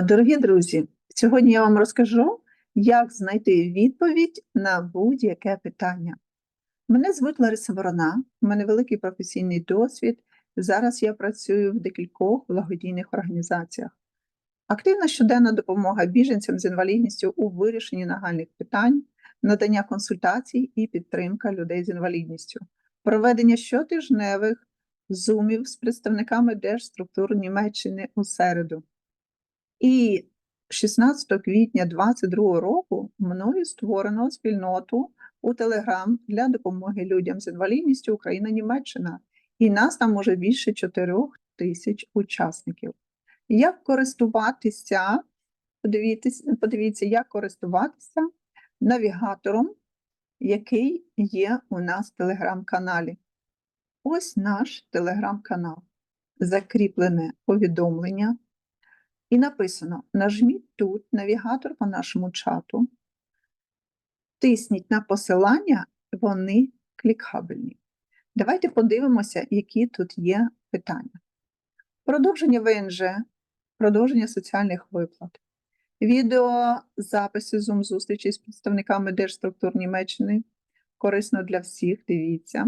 Дорогі друзі, сьогодні я вам розкажу, як знайти відповідь на будь-яке питання. Мене звуть Лариса Ворона, у мене великий професійний досвід. Зараз я працюю в декількох благодійних організаціях. Активна щоденна допомога біженцям з інвалідністю у вирішенні нагальних питань, надання консультацій і підтримка людей з інвалідністю, проведення щотижневих зумів з представниками держструктур Німеччини у середу. І 16 квітня 2022 року мною створено спільноту у Телеграм для допомоги людям з інвалідністю Україна-Німеччина. І нас там уже більше 4 тисяч учасників. Як користуватися, подивіться, подивіться, як користуватися навігатором, який є у нас в телеграм-каналі. Ось наш телеграм-канал. Закріплене повідомлення. І написано: нажміть тут навігатор по нашому чату, тисніть на посилання, вони клікабельні. Давайте подивимося, які тут є питання. Продовження ВНЖ, продовження соціальних виплат, відеозаписи Zoom зустрічі з представниками держструктур Німеччини. Корисно для всіх, дивіться.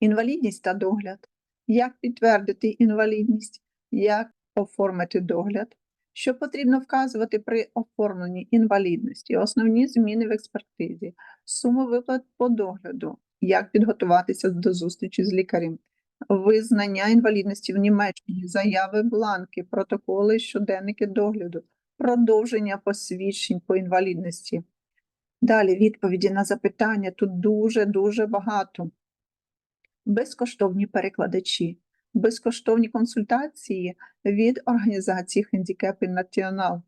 Інвалідність та догляд. Як підтвердити інвалідність, як оформити догляд, що потрібно вказувати при оформленні інвалідності, основні зміни в експертизі, сума виплат по догляду, як підготуватися до зустрічі з лікарем, визнання інвалідності в Німеччині, заяви бланки, протоколи, щоденники догляду, продовження посвідчень по інвалідності. Далі відповіді на запитання тут дуже-дуже багато. Безкоштовні перекладачі, безкоштовні консультації від організації Handicap National,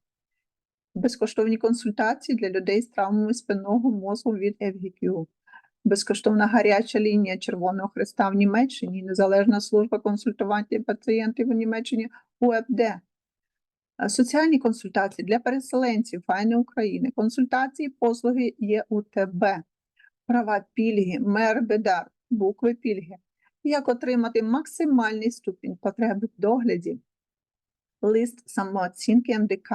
безкоштовні консультації для людей з травмами спинного мозку від FGQ, безкоштовна гаряча лінія Червоного Христа в Німеччині, Незалежна служба консультування пацієнтів у Німеччині УФД, соціальні консультації для переселенців Файни України, консультації послуги ЄУТБ, права пільги, мер Бедар, букви пільги як отримати максимальний ступінь потреби в догляді, лист самооцінки МДК,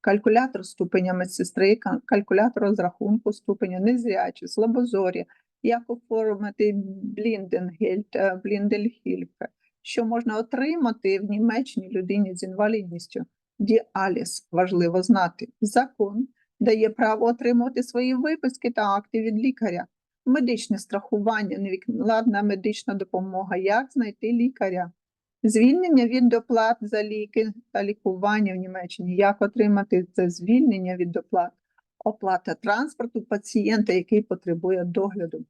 калькулятор ступеня медсестри, калькулятор розрахунку ступеня незрячі, слабозорі, як оформити блінденгельд, е, що можна отримати в Німеччині людині з інвалідністю. Діаліз важливо знати. Закон дає право отримувати свої виписки та акти від лікаря медичне страхування, невідкладна медична допомога, як знайти лікаря, звільнення від доплат за ліки та лікування в Німеччині, як отримати це звільнення від доплат, оплата транспорту пацієнта, який потребує догляду.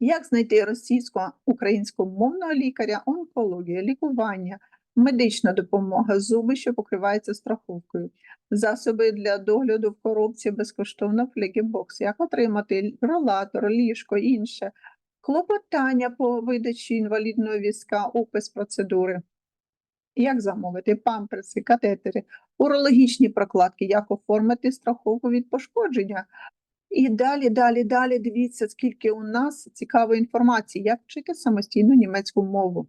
Як знайти російсько-українськомовного лікаря, онкологія, лікування, медична допомога, зуби, що покриваються страховкою, засоби для догляду в коробці безкоштовно флегібокс, як отримати ролатор, ліжко, інше, клопотання по видачі інвалідного візка, опис процедури, як замовити? Памперси, катетери, урологічні прокладки, як оформити страховку від пошкодження. І далі, далі, далі дивіться, скільки у нас цікавої інформації, як вчити самостійно німецьку мову,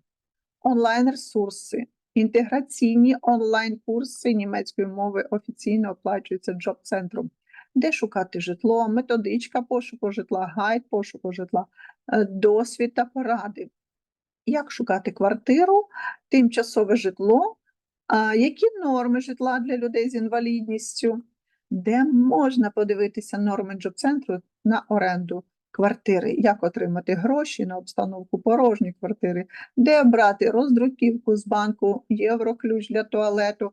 онлайн-ресурси, інтеграційні онлайн-курси німецької мови офіційно оплачуються джоб-центром, де шукати житло, методичка пошуку житла, гайд пошуку житла, е, досвід та поради. Як шукати квартиру, тимчасове житло, які норми житла для людей з інвалідністю, де можна подивитися норми джоб-центру на оренду квартири, як отримати гроші на обстановку порожньої квартири, де брати роздруківку з банку, євроключ для туалету.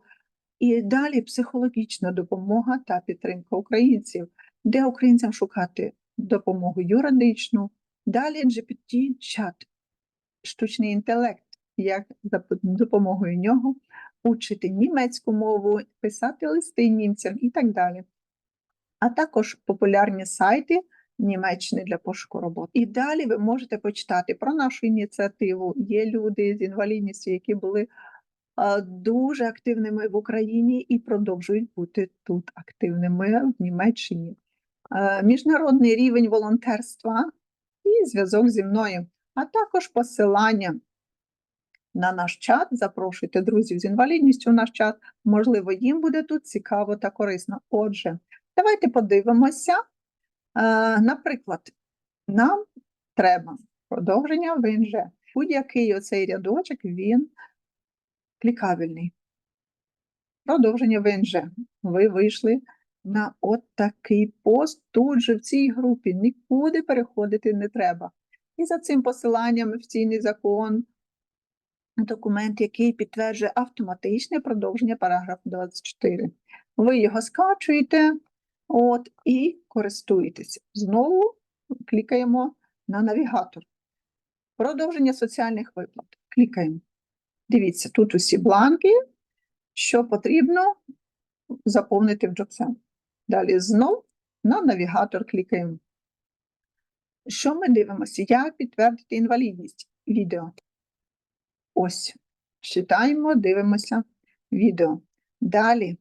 І далі психологічна допомога та підтримка українців, де українцям шукати допомогу юридичну, далі GPT-чат, штучний інтелект, як за допомогою нього учити німецьку мову, писати листи німцям і так далі. А також популярні сайти Німеччини для пошуку роботи. І далі ви можете почитати про нашу ініціативу. Є люди з інвалідністю, які були дуже активними в Україні і продовжують бути тут активними в Німеччині. Міжнародний рівень волонтерства і зв'язок зі мною, а також посилання на наш чат, запрошуйте друзів з інвалідністю в наш чат. Можливо, їм буде тут цікаво та корисно. Отже, давайте подивимося. Е, Наприклад, нам треба продовження ВНЖ. Будь-який оцей рядочок, він клікабельний. Продовження ВНЖ. Ви вийшли на от пост тут же в цій групі. Нікуди переходити не треба. І за цим посиланням офіційний закон, документ, який підтверджує автоматичне продовження параграфу 24. Ви його скачуєте от, і користуєтеся. Знову клікаємо на навігатор. Продовження соціальних виплат. Клікаємо. Дивіться, тут усі бланки, що потрібно заповнити в JobSense. Далі знов на навігатор клікаємо. Що ми дивимося? Як підтвердити інвалідність? Відео. Ось. Читаємо, дивимося відео. Далі.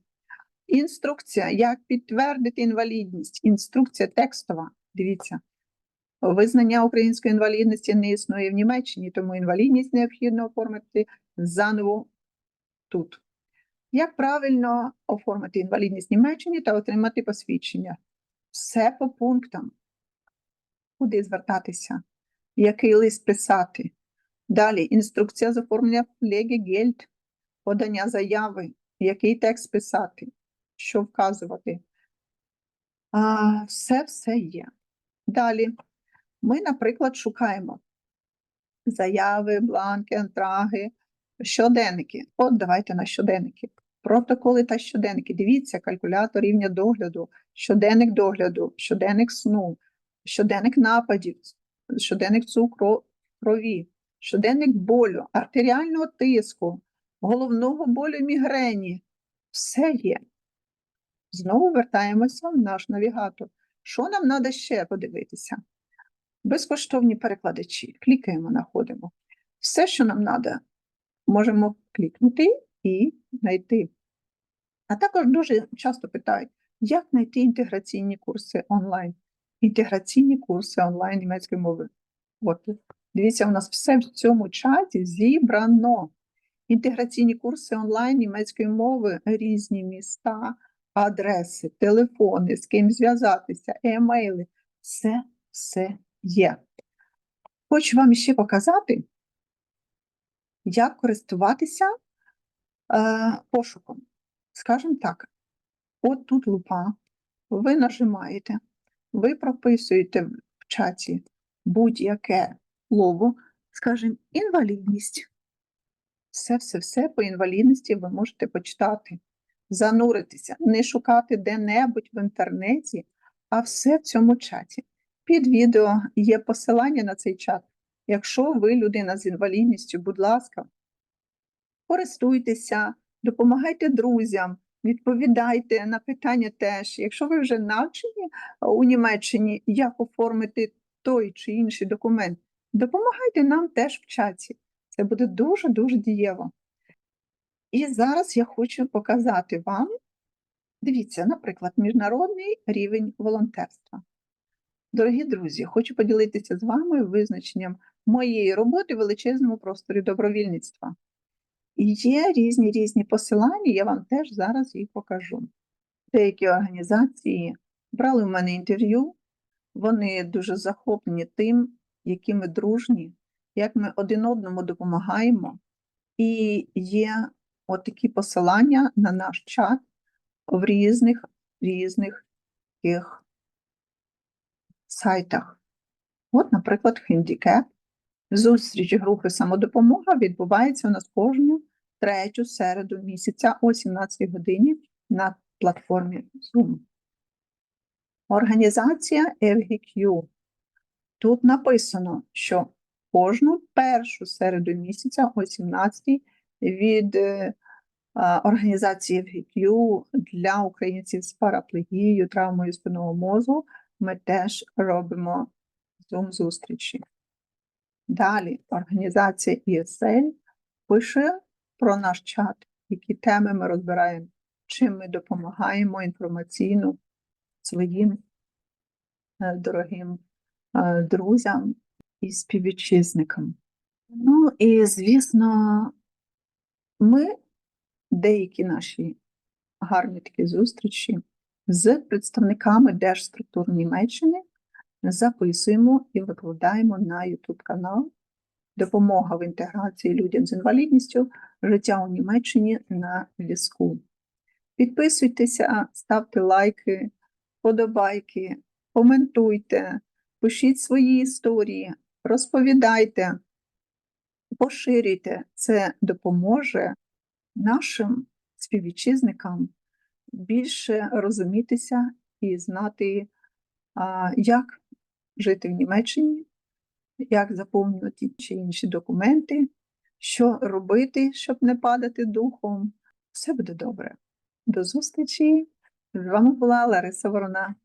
Інструкція, як підтвердити інвалідність. Інструкція текстова. Дивіться. Визнання української інвалідності не існує в Німеччині, тому інвалідність необхідно оформити заново тут. Як правильно оформити інвалідність в Німеччині та отримати посвідчення? Все по пунктам. Куди звертатися? Який лист писати? Далі інструкція з оформлення Pflegegeld, подання заяви, який текст писати, що вказувати. Все все є. Далі ми, наприклад, шукаємо заяви, бланки, антраги, щоденники. От давайте на щоденники. Протоколи та щоденники. Дивіться, калькулятор рівня догляду, щоденник догляду, щоденник сну, щоденник нападів, щоденник цукру крові, щоденник болю, артеріального тиску, головного болю мігрені. Все є. Знову вертаємося в наш навігатор. Що нам треба ще подивитися? Безкоштовні перекладачі. Клікаємо, знаходимо. Все, що нам треба, можемо клікнути і знайти. А також дуже часто питають, як знайти інтеграційні курси онлайн. Інтеграційні курси онлайн німецької мови. От, дивіться, у нас все в цьому чаті зібрано. Інтеграційні курси онлайн німецької мови, різні міста, адреси, телефони, з ким зв'язатися, емейли. Все, все є. Хочу вам ще показати, як користуватися е, пошуком. Скажімо так, от тут лупа, ви нажимаєте, ви прописуєте в чаті будь-яке слово, скажімо, інвалідність. Все-все-все по інвалідності ви можете почитати, зануритися, не шукати де-небудь в інтернеті, а все в цьому чаті. Під відео є посилання на цей чат. Якщо ви людина з інвалідністю, будь ласка, користуйтеся, допомагайте друзям, відповідайте на питання теж. Якщо ви вже навчені у Німеччині, як оформити той чи інший документ, допомагайте нам теж в чаті. Це буде дуже-дуже дієво. І зараз я хочу показати вам, дивіться, наприклад, міжнародний рівень волонтерства. Дорогі друзі, хочу поділитися з вами визначенням моєї роботи в величезному просторі добровільництва. Є різні різні посилання, я вам теж зараз їх покажу. Деякі організації брали в мене інтерв'ю, вони дуже захоплені тим, які ми дружні, як ми один одному допомагаємо. І є отакі посилання на наш чат в різних різних таких сайтах. От, наприклад, Handicap. Зустріч групи самодопомога відбувається у нас кожну третю середу місяця о 17 годині на платформі Zoom. Організація FGQ. Тут написано, що кожну першу середу місяця о 17 від е, організації FGQ для українців з параплегією, травмою спинного мозку ми теж робимо Zoom-зустрічі. Далі організація ESL пише про наш чат, які теми ми розбираємо, чим ми допомагаємо інформаційно своїм е, дорогим е, друзям і співвітчизникам. Ну і звісно, ми деякі наші гарні такі зустрічі з представниками держструктур Німеччини записуємо і викладаємо на YouTube канал Допомога в інтеграції людям з інвалідністю життя у Німеччині на зв'язку. Підписуйтеся, ставте лайки, подобайки, коментуйте, пишіть свої історії, розповідайте, поширюйте. Це допоможе нашим співвітчизникам більше розумітися і знати, як жити в Німеччині, як заповнювати чи інші документи, що робити, щоб не падати духом. Все буде добре. До зустрічі! З вами була Лариса Ворона.